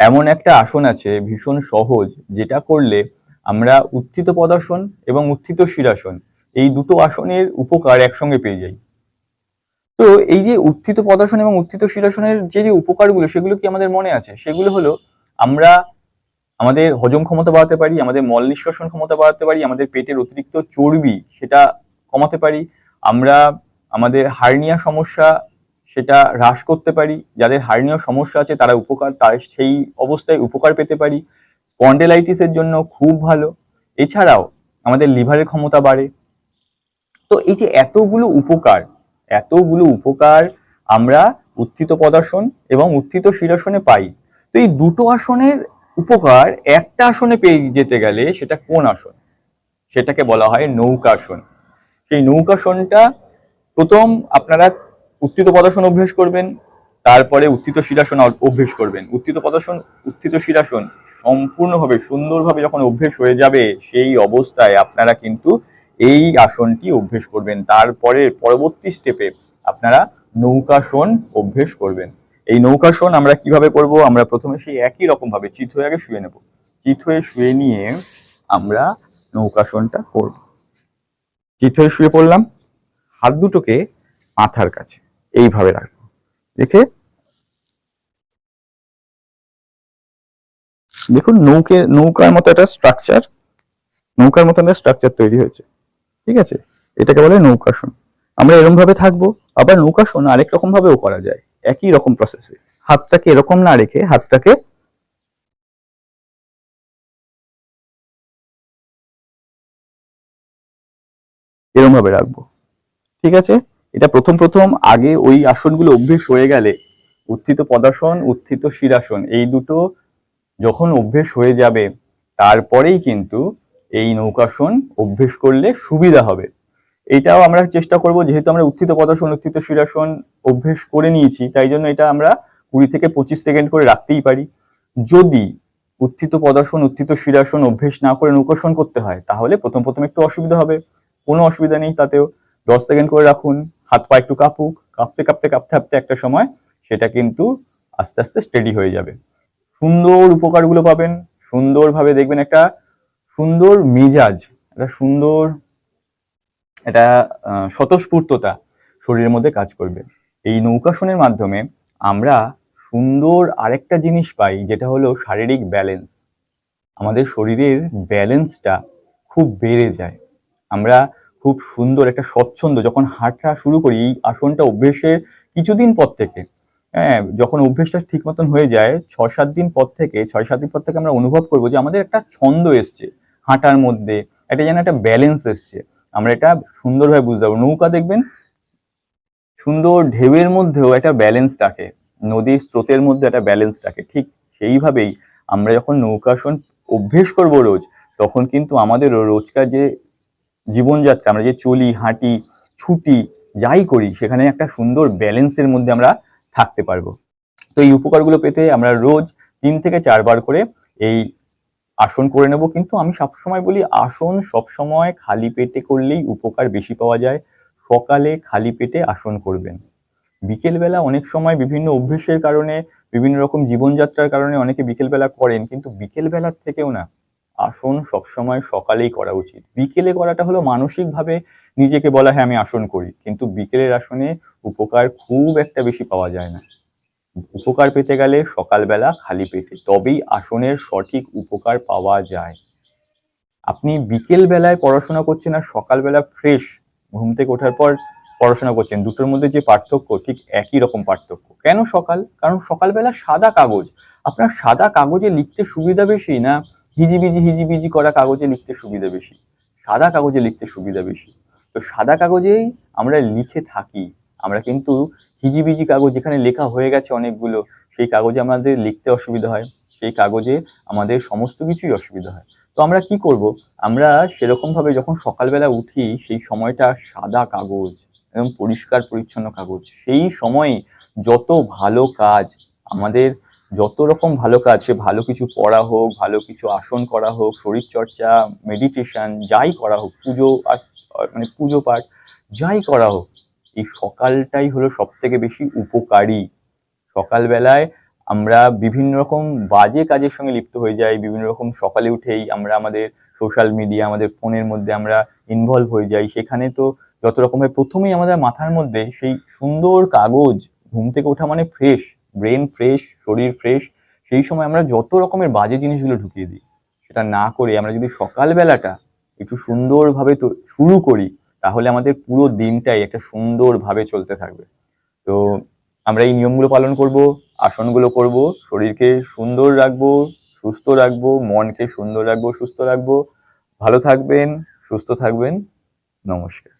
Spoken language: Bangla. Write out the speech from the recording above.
এমন একটা আসন আছে ভীষণ সহজ, যেটা করলে আমরা উত্থিত পদাসন এবং উত্থিত শিরাসন, এই দুটো আসনের উপকার একসঙ্গে পেয়ে যাই। তো এই যে উত্থিত পদাসন এবং উত্থিত শিরাসনের যে যে উপকারগুলো, সেগুলো কি আমাদের মনে আছে? সেগুলো হলো আমরা আমাদের হজম ক্ষমতা বাড়াতে পারি, আমাদের মল নিষ্কাশন ক্ষমতা বাড়াতে পারি, আমাদের পেটের অতিরিক্ত চর্বি সেটা কমাতে পারি, আমরা আমাদের হার্নিয়া সমস্যা সেটা হ্রাস করতে পারি, যাদের হার্নিয়া সমস্যা আছে তারা উপকার, তার সেই অবস্থায় উপকার পেতে পারি। স্পন্ডেলাইটিসের জন্য খুব ভালো। এছাড়াও আমাদের লিভারের ক্ষমতা বাড়ে। তো এই যে এতগুলো উপকার এতগুলো উপকার আমরা উত্থিত পদাসন এবং উত্থিত শিরাসনে পাই। তো এই দুটো আসনের উপকার একটা আসনে পেয়ে যেতে গেলে সেটা কোন আসন? সেটাকে বলা হয় নৌকাসন। সেই নৌকাসনটা প্রথম আপনারা উত্থিত পদাসন অভ্যেস করবেন, তারপরে উত্থিত শিরাসন অভ্যেস করবেন। উত্থিত পদাসন উত্থিত শিরাসন সম্পূর্ণভাবে, সুন্দরভাবে যখন অভ্যেস হয়ে যাবে, সেই অবস্থায় আপনারা কিন্তু এই আসনটি অভ্যেস করবেন। তারপরে পরবর্তী স্টেপে আপনারা নৌকাসন অভ্যেস করবেন। এই নৌকাসন আমরা কীভাবে করব? আমরা প্রথমে সেই একই রকম ভাবে চিত হয়ে আগে শুয়ে নেব। চিত হয়ে শুয়ে নিয়ে আমরা নৌকাসনটা করব। চিত হয়ে শুয়ে পড়লাম। হাত দুটোকে মাথার কাছে। এইভাবে রাখব। রেখে দেখুন নৌকে, নৌকার মতো একটা স্ট্রাকচার নৌকার মতো একটা স্ট্রাকচার তৈরি হয়েছে। ঠিক আছে? এটাকে বলে নৌকাসন আমরা এরকম ভাবে থাকব, আবার নৌকাসন আরেক রকম ভাবেও করা যায়। একই রকম প্রসেসে হাতটাকে এরকম না রেখে হাতটাকে এরকম ভাবে রাখব। ঠিক আছে? এটা প্রথম প্রথম আগে ওই আসনগুলো অভ্যেস হয়ে গেলে উত্থিত পদাসন, উত্থিত শিরাসন, এই দুটো যখন অভ্যেস হয়ে যাবে, তারপরেই কিন্তু এই নৌকাসন অভ্যেস করলে সুবিধা হবে। এটাও আমরা চেষ্টা করব, যেহেতু আমরা উত্থিত পদাসন, উত্থিত শিরাসন অভ্যেস করে নিয়েছি, তাই জন্য এটা আমরা কুড়ি থেকে পঁচিশ সেকেন্ড করে রাখতেই পারি। যদি উত্থিত পদাসন, উত্থিত শিরাসন অভ্যেস না করে নৌকাসন করতে হয়, তাহলে প্রথম প্রথম একটু অসুবিধা হবে। কোনো অসুবিধা নেই তাতেও। দশ সেকেন্ড করে রাখুন। হাত পা একটু কাঁপুক কাঁপতে কাঁপতে কাঁপতে কাঁপতে একটা সময় সেটা কিন্তু আস্তে আস্তে স্টেডি হয়ে যাবে। সুন্দর উপকারগুলো পাবেন, সুন্দরভাবে দেখবেন একটা সুন্দর মেজাজ, একটা সুন্দর, একটা স্বতঃস্ফূর্ততা শরীরের মধ্যে কাজ করবে। এই নৌকাসনের মাধ্যমে আমরা সুন্দর আরেকটা জিনিস পাই, যেটা হলো শারীরিক ব্যালেন্স আমাদের শরীরের ব্যালেন্সটা খুব বেড়ে যায়। আমরা খুব সুন্দর, একটা স্বচ্ছন্দ, যখন হাঁটা শুরু করি, এই আসনটা অভ্যেসের কিছুদিন পর থেকে হ্যাঁ যখন অভ্যেসটা ঠিক মতন হয়ে যায় ছ সাত দিন পর থেকে ছয় সাত দিন পর থেকে আমরা অনুভব করব যে আমাদের একটা ছন্দ এসছে, হাঁটার মধ্যে, একটা যেন একটা ব্যালেন্স এসছে। আমরা এটা সুন্দরভাবে বুঝতে পারব। নৌকা দেখবেন, সুন্দর ঢেউয়ের মধ্যেও একটা ব্যালেন্স থাকে, নদীর স্রোতের মধ্যে একটা ব্যালেন্স থাকে, ঠিক সেইভাবেই আমরা যখন নৌকাসন অভ্যেস করব রোজ, তখন কিন্তু আমাদের রোজকার যে জীবনযাত্রা, আমরা যে চলি, হাঁটি, ছুটি, যাই করি, সেখানে একটা সুন্দর ব্যালেন্সের মধ্যে আমরা থাকতে পারব। তো এই উপকারগুলো পেতে আমরা রোজ তিন থেকে চারবার করে এই আসন করে নেব। কিন্তু আমি সবসময় বলি, আসন সবসময় খালি পেটে করলেই উপকার বেশি পাওয়া যায়। সকালে খালি পেটে আসন করবেন। বিকেলবেলা অনেক সময় বিভিন্ন অভ্যেসের কারণে, বিভিন্ন রকম জীবনযাত্রার কারণে অনেকে বিকেলবেলা করেন, কিন্তু বিকেলবেলার থেকেও না। আসন সবসময় সকালেই করা উচিত। বিকেলে করাটা হলো মানসিকভাবে নিজেকে বলা হ্যাঁ আমি আসন করি। কিন্তু বিকেলের আসনে উপকার খুব একটা বেশি পাওয়া যায় না। উপকার পেতে গেলে সকালবেলা খালি পেটে, তবেই আসনের সঠিক উপকার পাওয়া যায়। আপনি বিকেল বেলায় পড়াশোনা করছেন আর সকালবেলা ফ্রেশ ঘুম থেকে ওঠার পর পড়াশোনা করছেন, দুটোর মধ্যে যে পার্থক্য, ঠিক একই রকম পার্থক্য। কেন সকাল? কারণ সকালবেলা সাদা কাগজ। আপনার সাদা কাগজে লিখতে সুবিধা বেশি না? হিজিবিজি হিজিবিজি করা কাগজে লিখতে সুবিধা বেশি, সাদা কাগজে লিখতে সুবিধা বেশি। তো সাদা কাগজেই আমরা লিখে থাকি, আমরা কিন্তু হিজিবিজি কাগজ যেখানে লেখা হয়ে গেছে অনেকগুলো, সেই কাগজে আমাদের লিখতে অসুবিধা হয়, সেই কাগজে আমাদের সমস্ত কিছুই অসুবিধা হয়। তো আমরা কি করব? আমরা সেরকমভাবে যখন সকালবেলা উঠি, সেই সময়টা সাদা কাগজ এবং পরিষ্কার পরিচ্ছন্ন কাগজ, সেই সময়ে যত ভালো কাজ আমাদের যত রকম ভালো কাজ সে ভালো কিছু পড়া হোক, ভালো কিছু আসন করা হোক, শরীরচর্চা মেডিটেশন যাই করা হোক, পুজো মানে পুজো পাঠ, যাই করা হোক, এই সকালটাই হলো সব থেকে বেশি উপকারী। সকালবেলায় আমরা বিভিন্ন রকম বাজে কাজের সঙ্গে লিপ্ত হয়ে যাই, বিভিন্ন রকম সকালে উঠেই আমরা আমাদের সোশ্যাল মিডিয়া আমাদের ফোনের মধ্যে আমরা ইনভলভ হয়ে যাই। সেখানে তো যত রকমের প্রথমেই আমাদের মাথার মধ্যে সেই সুন্দর কাগজ, ঘুম থেকে ওঠা মানে ফ্রেশ ব্রেন ফ্রেশ শরীর ফ্রেশ সেই সময় আমরা যত রকমের বাজে জিনিসগুলো ঢুকিয়ে দিই, সেটা না করে আমরা যদি সকালবেলাটা একটু সুন্দরভাবে তো শুরু করি, তাহলে আমাদের পুরো দিনটাই একটা সুন্দরভাবে চলতে থাকবে। তো আমরা এই নিয়মগুলো পালন করব, আসনগুলো করব, শরীরকে সুন্দর রাখব, সুস্থ রাখব, মনকে সুন্দর রাখব, সুস্থ রাখব। ভালো থাকবেন, সুস্থ থাকবেন। নমস্কার।